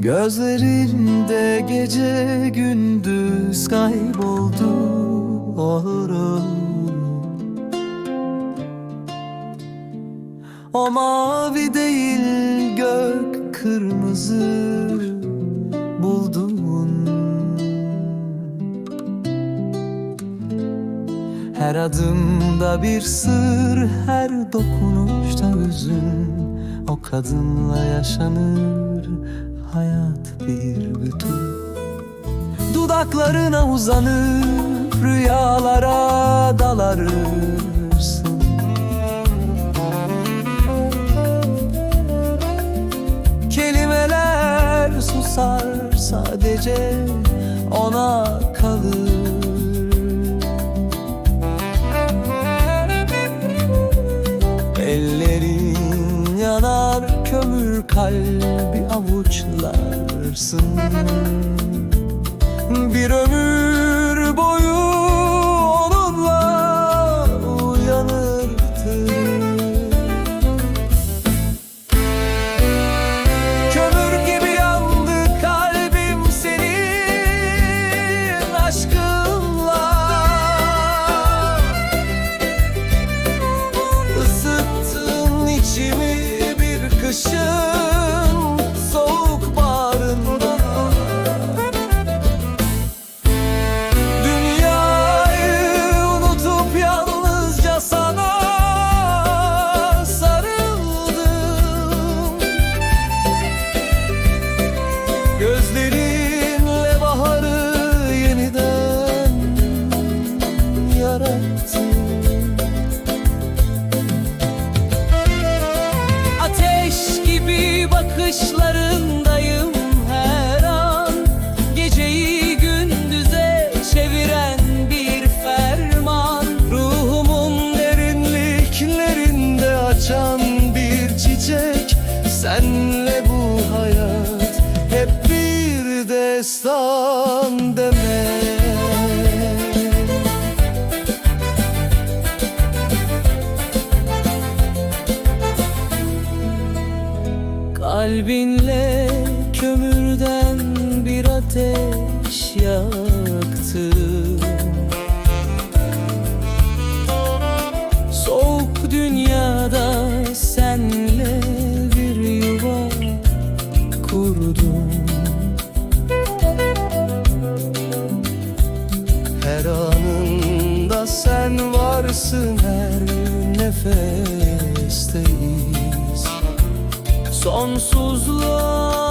Gözlerinde gece gündüz kayboldu oğlum O mavi değil gök kırmızı buldun Her adımda bir sır, her dokunuşta hüzün. O kadınla yaşanır hayat bir bütün. Dudaklarına uzanıp rüyalara dalarırsın. Kelimeler susar sadece kömür kalbi avuçlarsın. Bir ömür boyu destan demek Kalbinle kömürden bir ateş yaktın varsın her nefesteyiz Sonsuzluğa